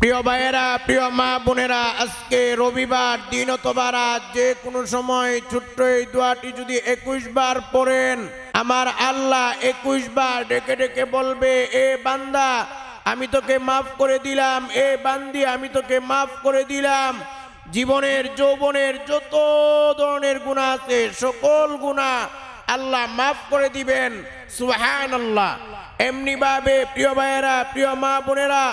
প্রিয় ভাইয়েরা, প্রিয় মা বোনেরা, আজকে রবিবার, দিন অথবা রাত, যে কোনো সময় ছোট্ট এই দোয়াটি যদি একুশ বার পড়েন, আমার আল্লাহ একুশ বার ডেকে ডেকে বলবে, এ বান্দা, আমি তোকে মাফ করে দিলাম, এ বান্দি, আমি তোকে মাফ করে দিলাম। জীবনের, যৌবনের যত ধরনের গুণা আছে, সকল গুণা আল্লাহ মাফ করে দিবেন। সুহান আল্লাহ এমনি ভাবে প্রিয় ভাইয়েরা, প্রিয় মা বোনেরা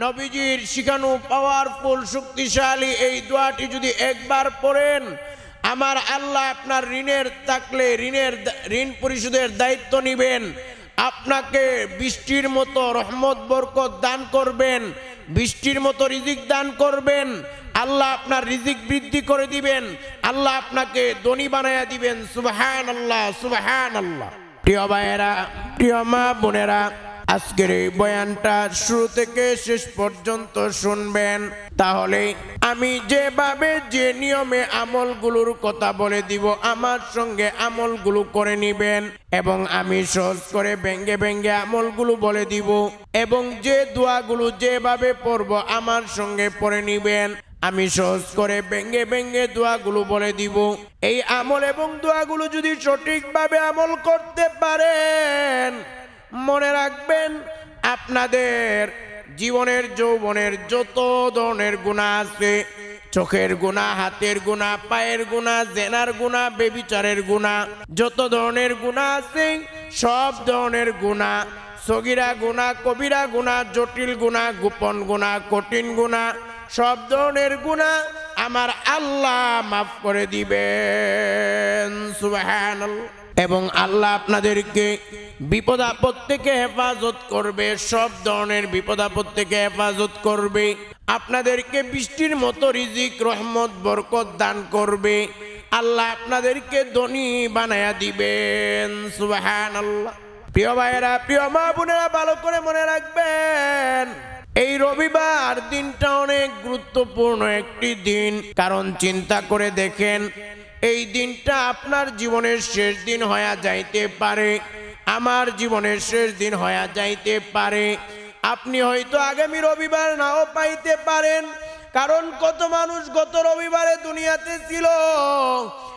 নবীজির শিখানো পাওয়ারফুল শক্তিশালী এই দোয়াটি যদি একবার পড়েন, আমার আল্লাহ আপনার ঋণের থাকলে ঋণের ঋণ পরিশোধের দায়িত্ব নিবেন। আপনাকে বৃষ্টির মতো রহমত, বরকত দান করবেন, বৃষ্টির মতো রিজিক দান করবেন। আল্লাহ আপনার রিজিক বৃদ্ধি করে দিবেন। আল্লাহ আপনাকে দনি বানায়া দিবেন। সুবাহান আল্লাহ সুবাহান আল্লাহ প্রিয় ভাইয়েরা, প্রিয় মা বোনেরা আজকের এই বয়ানটা শুরু থেকে শেষ পর্যন্ত শুনবেন। তাহলে আমি যেভাবে যে নিয়মে আমলগুলোর কথা বলে দিব, আমার সঙ্গে আমলগুলো করে নিবেন এবং আমি সহজ করে ব্যঙ্গে ব্যঙ্গে আমলগুলো বলে দিব এবং যে দোয়াগুলো যেভাবে পড়ব, আমার সঙ্গে পড়ে নিবেন। আমি সহজ করে ব্যঙ্গে ব্যঙ্গে দোয়াগুলো বলে দিব। এই আমল এবং দোয়াগুলো যদি সঠিকভাবে আমল করতে পারেন মনে রাখবেন, আপনাদের জীবনের, যৌবনের যত ধরনের গুণা আছে, চোখের গুণা, হাতের গুণা, পায়ের গুণা, জেনার গুণা, বেবিচারের গুণা, যত ধরনের গুণা আছে, সব ধরনের গুণা, সগিরা গুণা, কবিরা গুণা, জটিল গুণা, গোপন গুণা, কঠিন গুণা, সব ধরনের গুণা আমার আল্লাহ মাফ করে দিবেন এবং আল্লাহ আপনাদেরকে বিপদ আপদ থেকে হেফাজত করবে, সব ধরনের বিপদ আপদ থেকে হেফাজত করবে। আপনাদেরকে বৃষ্টির মতো রিজিক, রহমত, বরকত দান করবে। আল্লাহ আপনাদেরকে ধনী বানায়া দিবেন সুবাহান আল্লাহ প্রিয় ভাইয়েরা, প্রিয় মা বোনেরা, ভালো করে মনে রাখবেন, এই রবিবার দিনটা অনেক গুরুত্বপূর্ণ একটি দিন। কারণ চিন্তা করে দেখেন, এই দিনটা আপনার জীবনের শেষ দিন হয়ে যাইতে পারে। আমার জীবনের শেষ দিন হয়ে যাইতে পারে। আপনি হয়তো আগামী রবিবার নাও পাইতে পারেন। কারণ কত মানুষ গত রবিবারে দুনিয়াতে ছিল।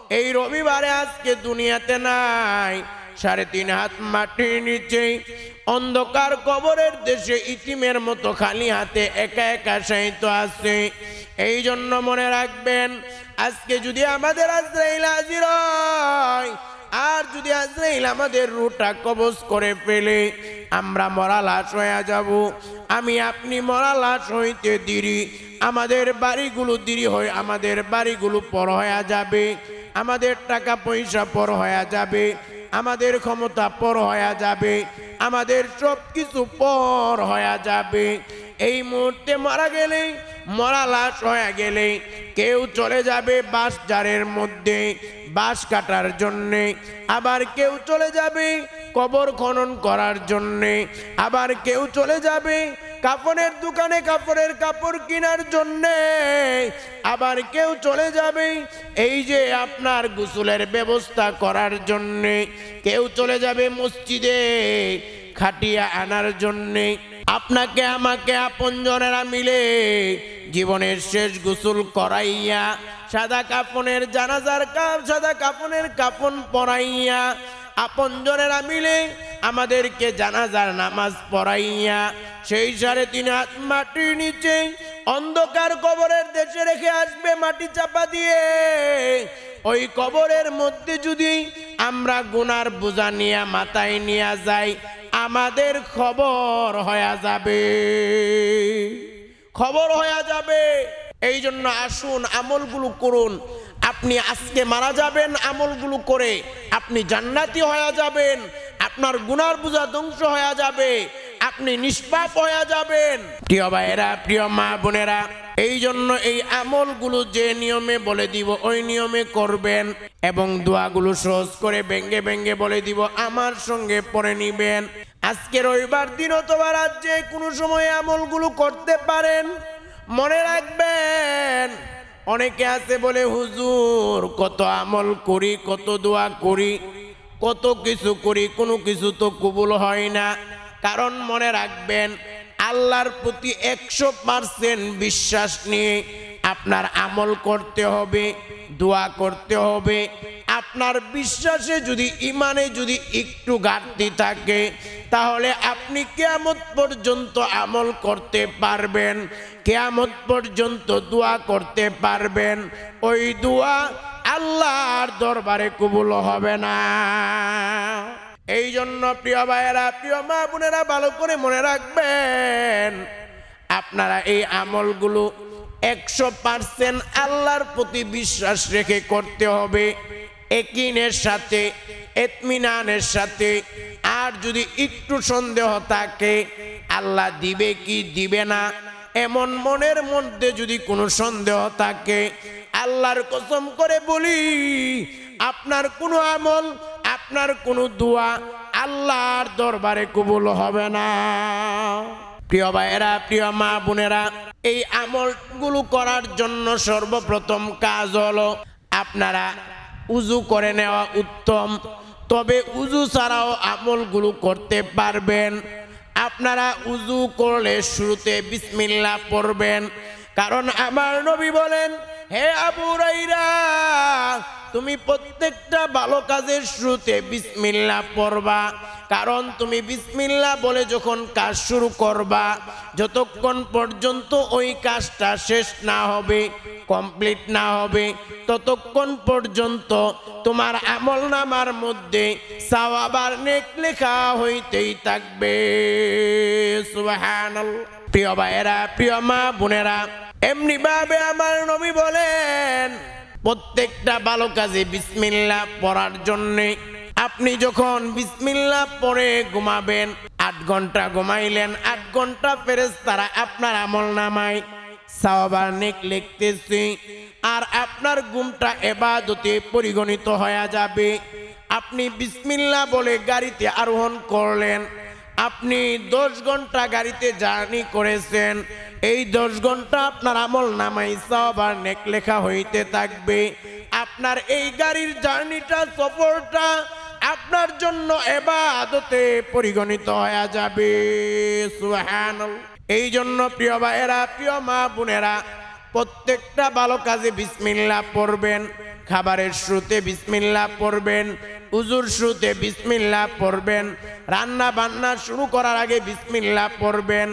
এই রবিবারে আজকে দুনিয়াতে নাই। সাড়ে তিন হাত মাটির নিচে, অন্ধকার কবরের দেশে ইতিমের মতো খালি হাতে একা একা সাহিত্য আছে। এই জন্য মনে রাখবেন, আজকে যদি আমাদের আজরাইল হাজির হয় আর যদি আজরাইল আমাদের রুটা কবজ করে ফেলে, আমরা মরা লাশ হয়ে যাব। আমি আপনি মরা লাশ হইতে দিরি। আমাদের বাড়িগুলো দিরি হয়ে আমাদের বাড়িগুলো পর হয়ে যাবে। আমাদের টাকা পয়সা পর হয়ে যাবে। আমাদের ক্ষমতা পর হয়ে যাবে, আমাদের সব কিছু পর হয়ে যাবে। এই মুহূর্তে মারা গেলে, মরা লাশ হয়ে গেলে কেউ চলে যাবে বাস জারের মধ্যে বাস কাটার জন্যে। আবার কেউ চলে যাবে কবর খনন করার জন্যে। আবার কেউ চলে যাবে কাপড়ের দোকানে কাপড়ের কাপড় কেনার জন্যে আবার কেউ চলে যাবে। এই যে আপনার গোসলের ব্যবস্থা করার জন্যে কেউ চলে যাবে মসজিদে খাটিয়া আনার জন্যে। আপনাকে, আমাকে, আপনজনেরা মিলে জীবনের শেষ গোসল করাইয়া, সাদা কাপনের জানাজার কাপ, সাদা কাপনের কাপন পরাইয়া আপনজনেরা মিলে আমাদেরকে জানাজার নামাজ পড়াইয়া সেই সাড়ে তিন হাত মাটির নিচে অন্ধকার কবরের দেশে রেখে আসবে মাটি চাপা দিয়ে। ওই কবরের মধ্যে যদি আমরা গুনার বোঝা নিয়ে মাথায় নিয়ে যাই, আমাদের খবর হয়ে যাবে। খবর হয়ে যাবে। এই জন্য আসুন আমলগুলো করুন। আপনি আজকে মারা যাবেন আমলগুলো করে। আপনি জান্নাতি হয়ে যাবেন। আপনার গুনার বোঝা ধ্বংস হয়ে যাবে। আপনি নিষ্পাপ হয়ে যাবেন। প্রিয় ভাইয়েরা, প্রিয় মা বোনেরা এই জন্য এই আমলগুলো যে নিয়মে বলে দিব, ওই নিয়মে করবেন এবং দোয়াগুলো সহজ করে ব্যঙ্গে ব্যঙ্গে বলে দিব, আমার সঙ্গে পড়ে নিবেন। আজকে রবিবার দিন অথবা রাজ্যে কোনো সময় আমলগুলো করতে পারেন। মনে রাখবেন অনেকে আছে বলে, হুজুর, কত আমল করি, কত দোয়া করি, কত কিছু করি, কোনো কিছু তো কবুল হয় না। কারণ মনে রাখবেন, আল্লাহর প্রতি একশো পার্সেন্ট বিশ্বাস নিয়ে আপনার আমল করতে হবে, দোয়া করতে হবে। আপনার বিশ্বাসে যদি, ইমানে যদি একটু ঘাটতি থাকে, তাহলে আপনি কেয়ামত পর্যন্ত আমল করতে পারবেন, কেয়ামত পর্যন্ত দোয়া করতে পারবেন। ওই দোয়া আল্লাহর দরবারে কবুল হবে না। এই জন্য প্রিয় ভাইয়েরা, প্রিয় মা বোনেরা, ভালো করে মনে রাখবেন, আপনারা এই আমলগুলো একশো পার্সেন্ট আল্লাহর প্রতি বিশ্বাস রেখে করতে হবে। একিনের সাথে, এতমিনানের সাথে। আর যদি একটু সন্দেহ থাকে, আল্লাহ দিবে কি দিবে না? এমন মনের মধ্যে যদি কোনো সন্দেহ থাকে, আল্লাহর কসম করে বলি, আপনার কোনো আমল, আপনার কোনো দোয়া আল্লাহর দরবারে কবুল হবে না। প্রিয় ভাইয়েরা, প্রিয় মা বোনেরা, এই আমলগুলো করার জন্য সর্বপ্রথম কাজ হলো আপনারা উজু করে নেওয়া উত্তম। তবে উজু ছাড়াও আমলগুলো করতে পারবেন। আপনারা উজু করলে শুরুতে বিসমিল্লা পড়বেন। কারণ আমার নবী বলেন, হে আবু রাইরা তুমি প্রত্যেকটা ভালো কাজের শুরুতে বিসমিল্লা পড়বা। কারণ তুমি বিসমিল্লা বলে যখন কাজ শুরু করবা, যতক্ষণ পর্যন্ত ওই কাজটা শেষ না হবে, কমপ্লিট না হবে, ততক্ষণ পর্যন্ত তোমার আমল নামার মধ্যে সাওয়াবার নেক লেখা হইতেই থাকবে। সুবহানাল্লাহ প্রিয় ভাইয়েরা, প্রিয় মা বোনেরা এমনি ভাবে আমার নবী বলেন, প্রত্যেকটা ভালো কাজে বিসমিল্লা পড়ার জন্যে আপনি যখন বিসমিল্লা পরে ঘুমাবেন, আট ঘণ্টা ঘুমাইলেন, আট ঘণ্টা ফেরেস তারা আপনার আমল নামায় লিখতেছে, আর আপনার ঘুমটা এবাদতে পরিগণিত হয়ে যাবে। আপনি বিসমিল্লা বলে গাড়িতে আরোহণ করলেন, আপনি দশ ঘণ্টা গাড়িতে জার্নি করেছেন, এই দশ ঘণ্টা আপনার আমল নামাই সবার নেক লেখা হইতে থাকবে। আপনার এই গাড়ির জার্নিটা, সফরটা আপনার জন্য এবাদতে পরিগণিত হয়ে যাবে সুবহানাল্লাহ। এই জন্য প্রিয় ভাইয়েরা, প্রিয় মা বোনেরা, প্রত্যেকটা ভালো কাজে বিসমিল্লা পড়বেন, খাবারের শুরুতে বিসমিল্লা পড়বেন, উজুর শুরুতে বিসমিল্লা পড়বেন রান্না বান্না শুরু করার আগে বিসমিল্লা পড়বেন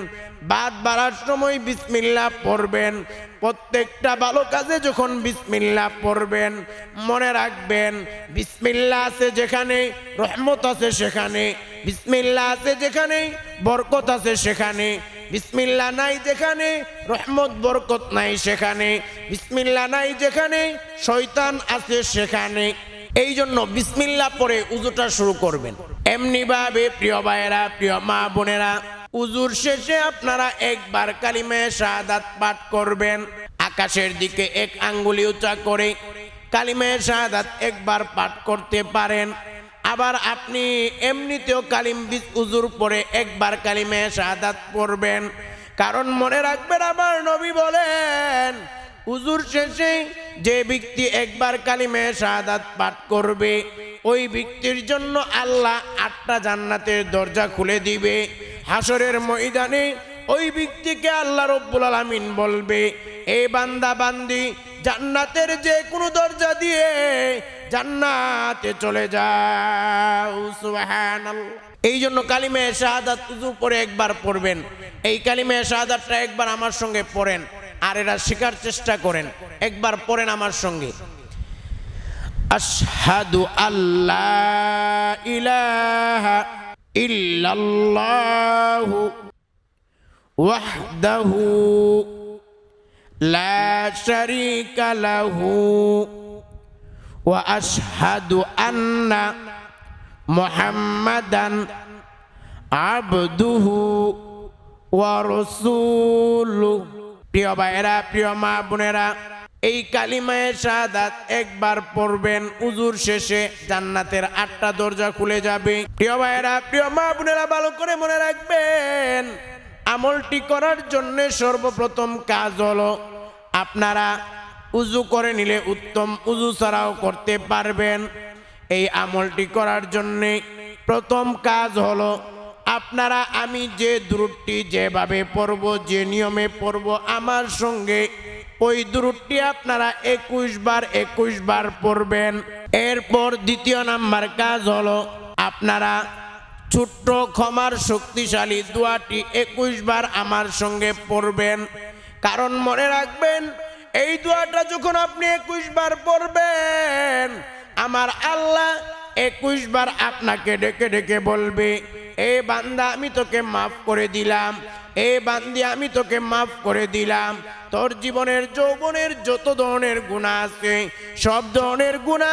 বাদ বাড়ার সময় বিসমিল্লা পড়বেন। প্রত্যেকটা ভালো কাজে যখন বিসমিল্লা পড়বেন, মনে রাখবেন বিসমিল্লা আছে যেখানে, রহমত আছে সেখানে বিসমিল্লা আছে যেখানে, বরকত আছে সেখানে বিসমিল্লা নাই যেখানে, রহমত, বরকত নাই সেখানে বিসমিল্লা নাই যেখানে, শয়তান আছে সেখানে। এই জন্য বিসমিল্লা পরে উজুটা শুরু করবেন। এমনি ভাবে প্রিয় ভাইয়েরা, প্রিয় মা বোনেরা উজুর শেষে আপনারা একবার কালিমে শাহাদাত পাঠ করবেন। আকাশের দিকে এক আঙ্গুলি উঁচা করে কালিমে শাহাদাত একবার পাঠ করতে পারেন। আবার আপনি এমনিতেও কালিম উজুর পরে একবার কালিমে শাহাদাত পড়বেন। কারণ মনে রাখবেন, আমার নবী বলেন, উজুর শেষে যে ব্যক্তি একবার কালিমে শাহাদাত পাঠ করবে, ওই ব্যক্তির জন্য আল্লাহ আটটা জান্নাতের দরজা খুলে দিবে। হাসরের ময়দানে ওই ব্যক্তিকে আল্লাহ রব্বুল আলামিন বলবে, এ বান্দা, বান্দি, জান্নাতের যে কোনো দরজা দিয়ে জান্নাতে চলে যাও। এই জন্য কালিমে শাহাদাত উজুর পরে একবার পড়বেন। এই কালিমে শাহাদাতটা একবার আমার সঙ্গে পড়েন আর এরা শেখার চেষ্টা করেন। একবার পড়েন আমার সঙ্গে। আশহাদু আল্লাহ ইলাহা ওয়াহদাহু লা শারীকা লাহু ওয়া আশহাদু আন্না মুহাম্মাদান আবদুহু ওয়া রাসূলুহু। প্রিয় ভাইয়েরা, প্রিয় মা বোনেরা এই কালিমায়ে শাহাদাত একবার পড়বেন উজুর শেষে, জান্নাতের আটটা দরজা খুলে যাবে। প্রিয় ভাইয়েরা, প্রিয় মা বোনেরা, ভালো করে মনে রাখবেন, আমলটি করার জন্য সর্বপ্রথম কাজ হলো আপনারা উজু করে নিলে উত্তম উজু ছাড়াও করতে পারবেন। এই আমলটি করার জন্যে প্রথম কাজ হলো আপনারা আমি যে দূরটি যেভাবে পড়ব, যে নিয়মে পড়ব, আমার সঙ্গে ওই দূরটি আপনারা একুশ বার একুশ বার পড়বেন। এরপর দ্বিতীয় নাম্বার কাজ হলো, আপনারা ছোট্ট ক্ষমার শক্তিশালী দোয়াটি একুশ বার আমার সঙ্গে পড়বেন। কারণ মনে রাখবেন, এই দোয়াটা যখন আপনি একুশ বার পড়বেন, আমার আল্লাহ একুশ বার আপনাকে ডেকে ডেকে বলবে, এ বান্দা, আমি তোকে মাফ করে দিলাম, এ বান্দি, আমি তোকে মাফ করে দিলাম তোর জীবনের যৌবনের যত ধরনের গুণা আছে, সব ধরনের গুণা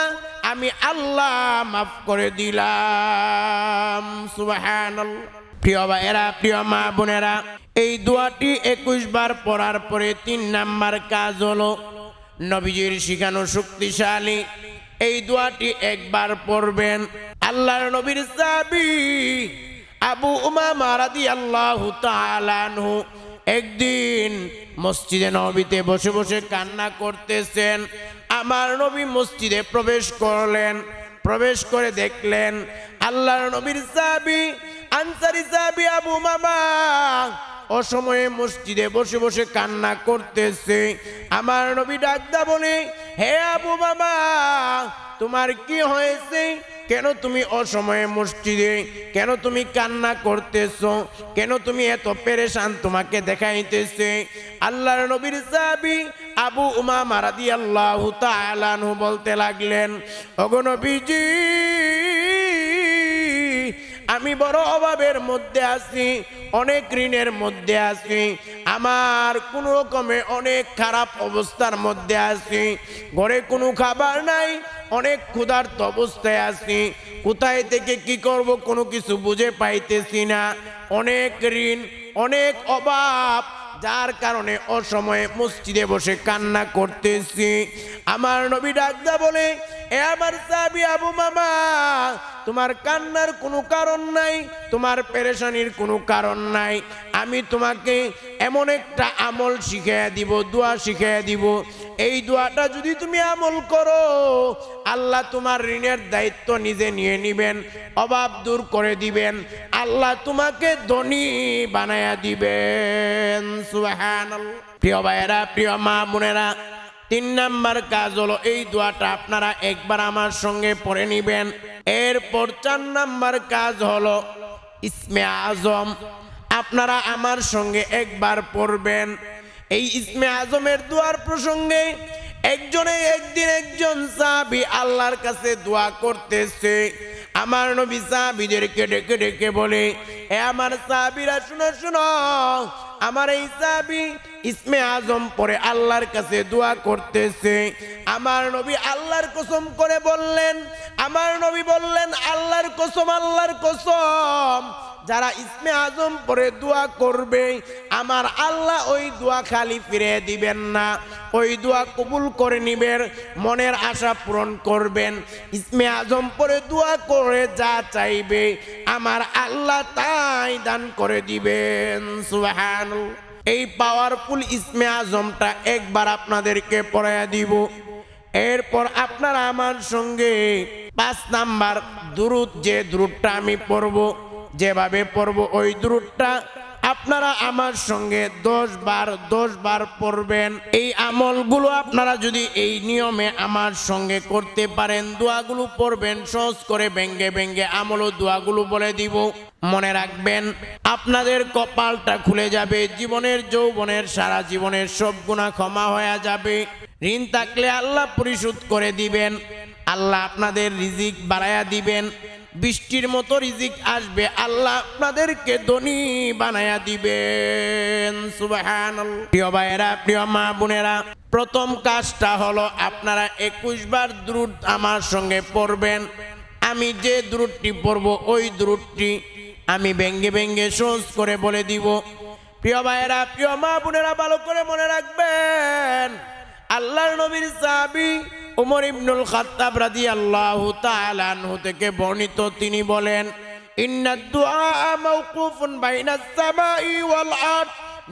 আমি আল্লাহ মাফ করে দিলাম। সুবহানাল্লাহ। প্রিয় ভাইয়েরা, প্রিয় মা বোনেরা, এই দোয়াটি একুশ বার পড়ার পরে তিন নাম্বার কাজ হলো, নবীজির শিখানো শক্তিশালী, এই দোয়াটি একবার পড়বেন। আল্লাহর নবীর সাবি আবু উমামা রাদিয়াল্লাহু তাআলা আনহু একদিন মসজিদে নবীতে বসে বসে কান্না করতেছেন। আমার নবী মসজিদে প্রবেশ করলেন, প্রবেশ করে দেখলেন আল্লাহর নবীর সাবি আনসারি সাবি আবু মামা অসময়ে মসজিদে বসে বসে কান্না করতেছে। আমার নবী ডাকদা বলে, হে আবু মামা, তোমার কি হয়েছে? কেন তুমি অসময়ে মসজিদে, কেন তুমি কান্না করতেছ? কেন তুমি এত পেরেশান তোমাকে দেখাইতেছে? আল্লাহর নবীর সাহাবি আবু উমা মারাদি আল্লাহ তালানহু বলতে লাগলেন অগনবীজি আমি বড় অভাবের মধ্যে আছি, অনেক ঋণের মধ্যে আছি। আমার কোনো রকমে অনেক খারাপ অবস্থার মধ্যে আছি। ঘরে কোনো খাবার নাই, অনেক ক্ষুধার্ত অবস্থায় আছি। কোথায় থেকে কি করব কোনো কিছু বুঝে পাইতেছি না। অনেক ঋণ, অনেক অভাব যার কারণে অসময়ে মসজিদে বসে কান্না করতেছি। আমার নবী ডাকদা বলে, এ আমার সাবি আবু মামা, তোমার কান্নার কোনো কারণ নাই, তোমার পেরেশানির কোনো কারণ নাই। আমি তোমাকে এমন একটা আমল শিখিয়ে দিব, দোয়া শিখিয়ে দিব। এই দোয়াটা যদি তুমি আমল করো, আল্লাহ তোমার ঋণের দায়িত্ব নিজে নিয়ে নিবেন, অভাব দূর করে দিবেন, আল্লাহ তোমাকে ধনী বানায়া দিবেন। প্রিয় ভাইয়েরা, প্রিয় মা বোনেরা, তিন নাম্বার কাজ হলো এই দোয়াটা আপনারা একবার আমার সঙ্গে পড়ে নিবেন। এরপর চার নাম্বার কাজ হলো ইসমে আজম। আপনারা আমার সঙ্গে একবার পড়বেন। এই ইসমে আজমের দোয়ার প্রসঙ্গে একজনে একদিন একজন সাহাবি আল্লাহর কাছে দোয়া করতেছে। আমার নবী সাহাবিদেরকে ডেকে ডেকে বলে, এ আমার সাহাবিরা, শুনো শুনো, আমার এই সাহাবি ইসমে আজম পরে আল্লাহর কাছে দোয়া করতেছে। আমার নবী আল্লাহর কসম করে বললেন, আমার নবী বললেন, আল্লাহর কসম আল্লাহর কসম। যারা ইসমে আজম পরে দোয়া করবে, আমার আল্লাহ ওই দোয়া খালি ফিরে দিবেন না। ওই দোয়া কবুল করে নিবেন, মনের আশা পূরণ করবেন। ইসমে আজম পরে দোয়া করে যা চাইবে, আমার আল্লাহ তাই দান করে দিবেন। সুবহানাল্লাহ। এই পাওয়ারফুল ইসমে আজমটা একবার আপনাদেরকে পড়াইয়া দিব। এরপর আপনারা আমার সঙ্গে পাঁচ নাম্বার দুরুদ, যে দুরুদটা আমি পড়ব। যেভাবে পড়ব, ওই দুরুদটা আপনারা আমার সঙ্গে দশ বার দশ বার পড়বেন। এই আমলগুলো আপনারা যদি এই নিয়মে আমার সঙ্গে করতে পারেন, দোয়াগুলো পড়বেন, সহজ করে ব্যঙ্গে ব্যঙ্গে আমল ও দোয়াগুলো বলে দিব। মনে রাখবেন, আপনাদের কপালটা খুলে যাবে, জীবনের যৌবনের, সারা জীবনের সব গুণা ক্ষমা হয়ে যাবে। ঋণ থাকলে আল্লাহ পরিশোধ করে দিবেন, আল্লাহ আপনাদের রিজিক বাড়ায়া দিবেন। বৃষ্টির মতো রিজিক আসবে, আল্লাহ আপনাদেরকে ধনী বানায়া দিবেন। সুবহানাল্লাহ। প্রিয় ভাইয়েরা, প্রিয় মা বোনেরা, প্রথম কাজটা হলো আপনারা একুশ বার দ্রুত আমার সঙ্গে পড়বেন। আমি যে দ্রুতটি পড়ব, ওই দ্রুতটি আমি ব্যঙ্গে ব্যঙ্গে সহজ করে বলে দিব। প্রিয় ভাইয়েরা, প্রিয় মা বোনেরা, ভালো করে মনে রাখবেন। আল্লাহর নবীর সাহাবী উমর ইবনুল খাত্তাব রাদিয়াল্লাহু তাআলা আনহু থেকে বর্ণিত, তিনি বলেন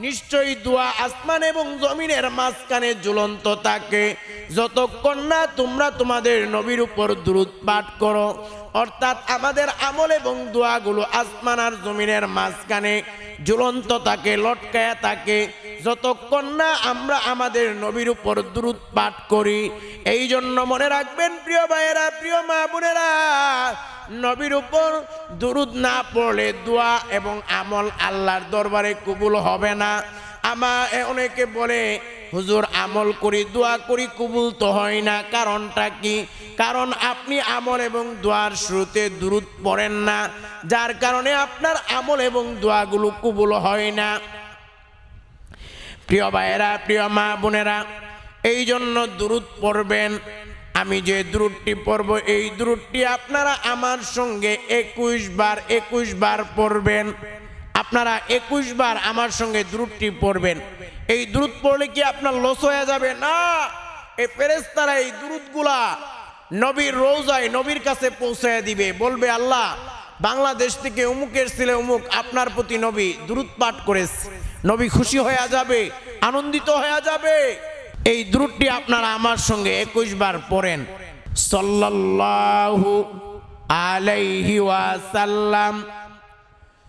নিশ্চয়ই দোয়া আসমান এবং জমিনের মাঝখানে ঝুলন্ত থাকে। যতক্ষণ না তোমরা তোমাদের নবীর উপর দ্রুত পাঠ করো অর্থাৎ আমাদের আমল এবং দোয়াগুলো আসমান আর জমিনের মাঝখানে ঝুলন্ত থাকে, লটকায়া থাকে। যতক্ষণ না আমরা আমাদের নবীর উপর দ্রুত পাঠ করি এই জন্য মনে রাখবেন, প্রিয় ভাইয়েরা, প্রিয় মা বোনেরা, নবীর উপর দুরুদ না পড়লে দোয়া এবং আমল আল্লাহর দরবারে কবুল হবে না। আমার অনেকে বলে, হুজুর, আমল করি, দোয়া করি, কবুল তো হয় না। কারণটা কি? কারণ আপনি আমল এবং দোয়ার শুরুতে দূরত পড়েন না, যার কারণে আপনার আমল এবং দোয়াগুলো কবুল হয় না। প্রিয় ভাইয়েরা, প্রিয় মা বোনেরা এই জন্য দূরত পড়বেন। আমি যে দূরটি পড়ব, এই দূরটি আপনারা আমার সঙ্গে একুশ বার একুশ বার পড়বেন। আপনারা একুশ বার আমার সঙ্গে দ্রুতটি পড়বেন। এই দ্রুত পড়লে কি আপনার লস হয়ে যাবে? না। এই ফেরেস্তারা এই দূরতগুলা নবীর রোজায় নবীর কাছে পৌঁছায় দিবে। বলবে, আল্লাহ, বাংলাদেশ থেকে উমুকের ছেলে উমুক আপনার প্রতি নবী দ্রুত পাঠ করেছে। নবী খুশি হয়ে যাবে, আনন্দিত হয়ে যাবে। এই দ্রুতটি আপনারা আমার সঙ্গে একুশ বার পড়েন। সাল্লাল্লাহু আলাইহি ওয়াসাল্লাম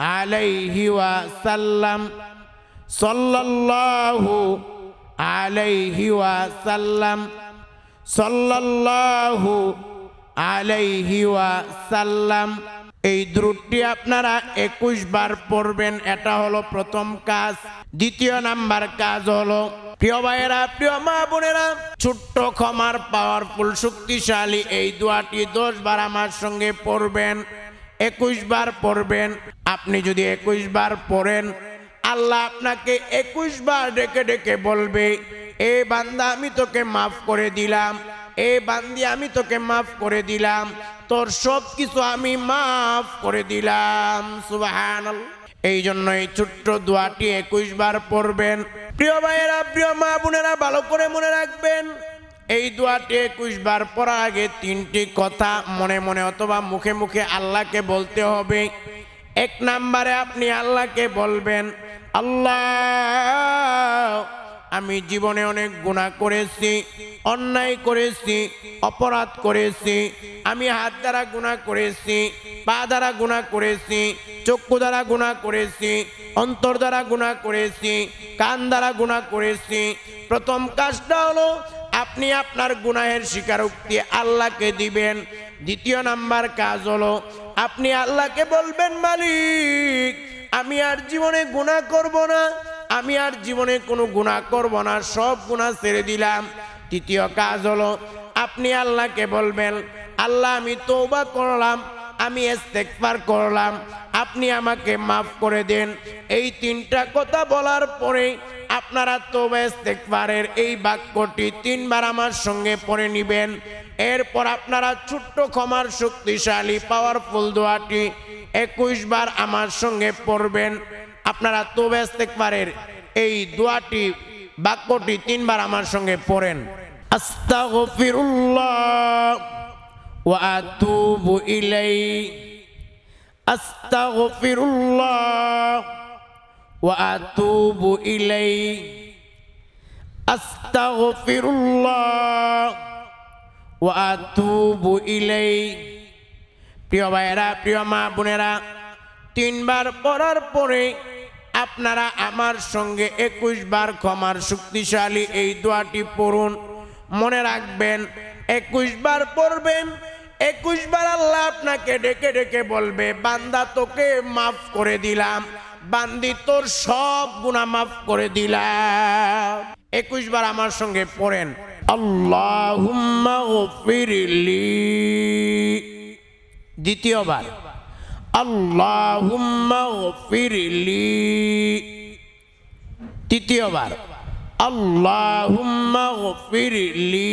আলাইহি ওয়াসাল্লাম, সাল্লাল্লাহু আলাইহি ওয়াসাল্লাম, সাল্লাল্লাহু আলাইহি ওয়াসাল্লাম। এই দ্রুটটি আপনারা একুশ বার পড়বেন, এটা হলো প্রথম কাজ। দ্বিতীয় নাম্বার কাজ হলো, প্রিয় ভাইয়েরা, প্রিয় মা বোনেরা, ছোট্ট ক্ষমার পাওয়ারফুল শক্তিশালী এই দোয়াটি দশ বার আমার সঙ্গে পড়বেন। একুশ বার পড়বেন। আপনি যদি একুশ বার পড়েন, আল্লাহ আপনাকে একুশ বার ডেকে ডেকে বলবে, এ বান্দা, আমি তোকে মাফ করে দিলাম। এ বান্দি, আমি তোকে মাফ করে দিলাম। তোর সব কিছু আমি মাফ করে দিলাম। সুবাহান এই জন্য এই ছোট্ট দোয়াটি একুশ বার পড়বেন। প্রিয় ভাইয়েরা, প্রিয় মা বোনেরা, ভালো করে মনে রাখবেন। এই দোয়াটি একুশ বার পড়ার আগে তিনটি কথা মনে মনে অথবা মুখে মুখে আল্লাহকে বলতে হবে। এক নাম্বারে আপনি আল্লাহকে বলবেন, আল্লাহ, আমি জীবনে অনেক গুণা করেছি, অন্যায় করেছি, অপরাধ করেছি, আমি হাত দ্বারা গুণা করেছি, পা দ্বারা গুণা করেছি, চক্ষু দ্বারা গুণা করেছি, অন্তর দ্বারা গুণা করেছি, কান দ্বারা গুণা করেছি। প্রথম কাজটা হলো আপনি আপনার গুনাহের স্বীকারোক্তি আল্লাহকে দিবেন। দ্বিতীয় নাম্বার কাজ হলো, আপনি আল্লাহকে বলবেন, মালিক, আমি আর জীবনে গুণা করব না, আমি আর জীবনে কোনো গুণা করব না, সব গুণা ছেড়ে দিলাম। তৃতীয় কাজ হলো, আপনি আল্লাহকে বলবেন, আল্লাহ আমি তৌবা করলাম আমি ইস্তেগফার করলাম, আপনি আমাকে মাফ করে দেন। এই তিনটা কথা বলার পরে আপনারা তৌবা ইস্তেগফারের এই বাক্যটি তিনবার আমার সঙ্গে পড়ে নিবেন। এরপর আপনারা ছোট্ট ক্ষমার শক্তিশালী পাওয়ারফুল দোয়াটি একুশ বার আমার সঙ্গে পড়বেন। আপনারা তৌবা ইস্তেগফারের এই দোয়াটি, বাক্যটি তিনবার আমার সঙ্গে পড়েন। আস্তাগফিরুল্লাহ। আতুবু ইলাই আস্তাগফিরুল্লাহ ওয়া আতুবু ইলাই আস্তাগফিরুল্লাহ ওয়া আতুবু ইলাই প্রিয় ভাইয়েরা, প্রিয় মা বোনেরা, তিনবার পড়ার পরে আপনারা আমার সঙ্গে একুশ বার ক্ষমার শক্তিশালী এই দোয়াটি পড়ুন। মনে রাখবেন একুশ বার পড়বেন একুশ বার আল্লাহ আপনাকে ডেকে ডেকে বলবে, বান্দা, তোকে মাফ করে দিলাম। বান্দি, তোর সব গুণা মাফ করে দিলাম। একুশ বার আমার সঙ্গে পড়েন, আল্লাহুম্মা গফিরলি দ্বিতীয়বার আল্লাহুম্মা গফিরলি তৃতীয়বার আল্লাহুম্মা গফিরলি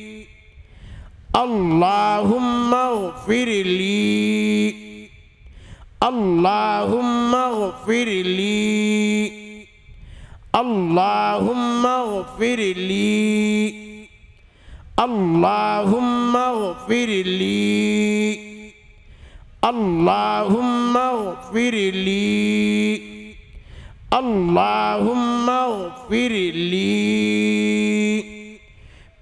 اللهم اغفر لي اللهم اغفر لي اللهم اغفر لي اللهم اغفر لي اللهم اغفر لي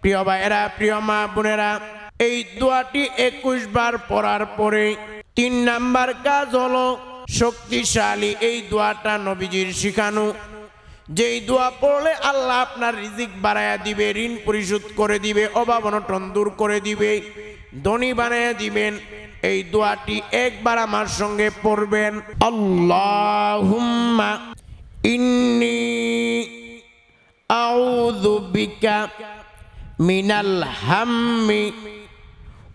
প্রিয় ভাইয়েরা প্রিয় মা বোনেরা এই দোয়াটি একুশ বার পড়ার পরে তিন নাম্বার কাজ হলো শক্তিশালী এই দোয়াটা নবীজির শিখানো। যেই দোয়া পড়লে আল্লাহ আপনার রিজিক বাড়ায়া দিবে, ঋণ পরিশোধ করে দিবে, অভাব অনটন দূর করে দিবে, ধনী বানায়া দিবেন। এই দোয়াটি একবার আমার সঙ্গে পড়বেন। আল্লাহুম্মা ইন্নি আউযু বিকা মিনাল হাম্মি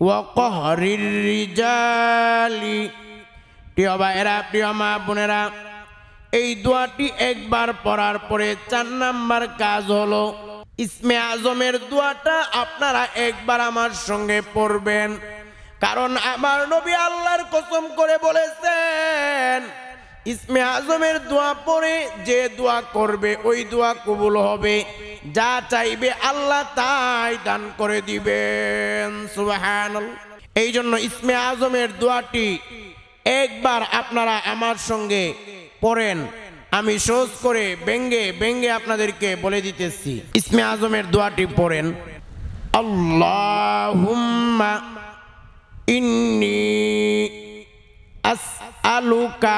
وقهر الرجال প্রিয় ভাইয়েরা প্রিয় মা বোনেরা এই দোয়াটি একবার পড়ার পরে চার নাম্বার কাজ হলো ইসমে আজমের দোয়াটা আপনারা একবার আমার সঙ্গে পড়বেন কারণ আমার নবী আল্লাহর কসম করে বলেছেন ইসমে আজমের দোয়া পরে যে দোয়া করবে, ওই দোয়া কবুল হবে। যা চাইবে আল্লাহ তাই দান করে দিবেন। সুবাহান এই জন্য ইসমে আজমের দোয়াটি একবার আপনারা আমার সঙ্গে পড়েন। আমি সহজ করে ব্যঙ্গে ব্যঙ্গে আপনাদেরকে বলে দিতেছি। ইসমে আজমের দোয়াটি পড়েন, আল্লাহুম্মা ইন্নি আসআলুকা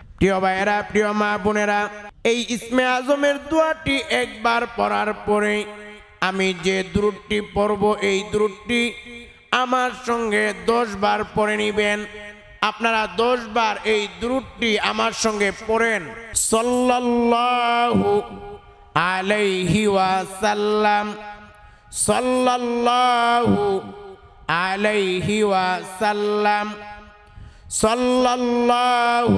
প্রিয় ভাইয়েরা, প্রিয় মা বোনেরা, এই ইসমে আজমের দোয়াটি একবার পড়ার পরে আমি যে দ্রুটটি পড়ব, এই দ্রুটটি আমার সঙ্গে দশ বার পড়ে নিবেন। আপনারা দশ বার এই দ্রুটটি আমার সঙ্গে পড়েন। সাল্লাল্লাহু আলাইহি ওয়াসাল্লাম, সাল্লাল্লাহু আলাইহি ওয়াসাল্লাম, সাল্লাল্লাহু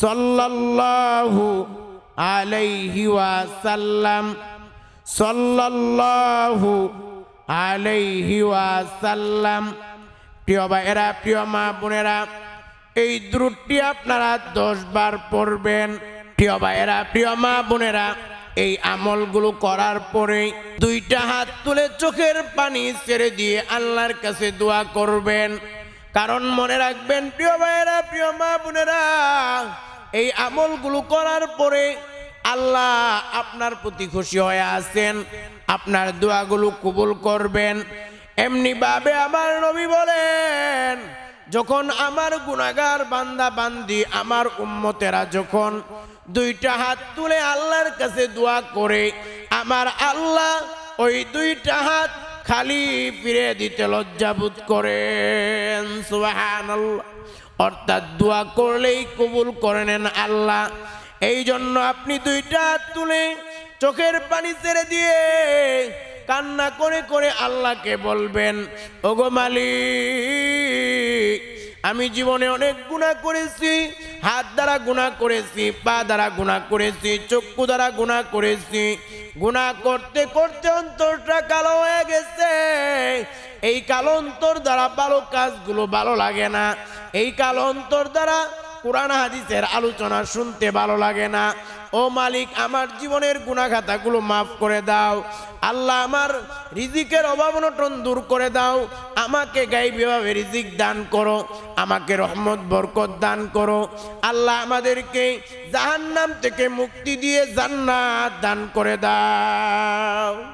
সাল্লাল্লাহু আলাইহি ওয়াসাল্লাম, সাল্লাল্লাহু আলাইহি ওয়াসাল্লাম। প্রিয় ভাইয়েরা, প্রিয় মা বোনেরা, এই দ্রুটটি আপনারা দশ বার পড়বেন। প্রিয় ভাইয়েরা, প্রিয় মা বোনেরা, এই আমলগুলো করার পরে দুইটা হাত তুলে চোখের পানি ছেড়ে দিয়ে আল্লাহর কাছে দোয়া করবেন। কারণ মনে রাখবেন, প্রিয় ভাইয়েরা, প্রিয় মা বোনেরা, এই আমলগুলো করার পরে আল্লাহ আপনার প্রতি খুশি হয়ে আছেন, আপনার দোয়াগুলো কবুল করবেন। এমনি ভাবে আমার নবী বলেন, যখন আমার গুনাগার বান্দা বান্দি আমার উম্মতেরা যখন দুইটা হাত তুলে আল্লাহর কাছে দোয়া করে, আমার আল্লাহ ওই দুইটা হাত খালি ফিরে দিতে লজ্জা বোধ করেন সুবাহান অর্থাৎ দোয়া করলেই কবুল করে নেন আল্লাহ। এই জন্য আপনি দুইটা তুলে চোখের পানি ছেড়ে দিয়ে কান্না করে করে আল্লাহকে বলবেন, ওগো মালিক আমি জীবনে অনেক গুণা করেছি, হাত দ্বারা গুণা করেছি, পা দ্বারা গুণা করেছি, চক্ষু দ্বারা গুণা করেছি। গুণা করতে করতে অন্তরটা কালো হয়ে গেছে। এই কালো অন্তর দ্বারা ভালো কাজগুলো ভালো লাগে না। এই কালো অন্তর দ্বারা কোরআন হাদিসের আলোচনা শুনতে ভালো লাগে না। ও মালিক, আমার জীবনের গুণাখাতাগুলো মাফ করে দাও। আল্লাহ আমার রিজিকের অভাব অনটন দূর করে দাও। আমাকে গাইবীভাবে রিজিক দান করো। আমাকে রহমত, বরকত দান করো। আল্লাহ আমাদেরকে জাহান্নাম থেকে মুক্তি দিয়ে জান্নাত দান করে দাও।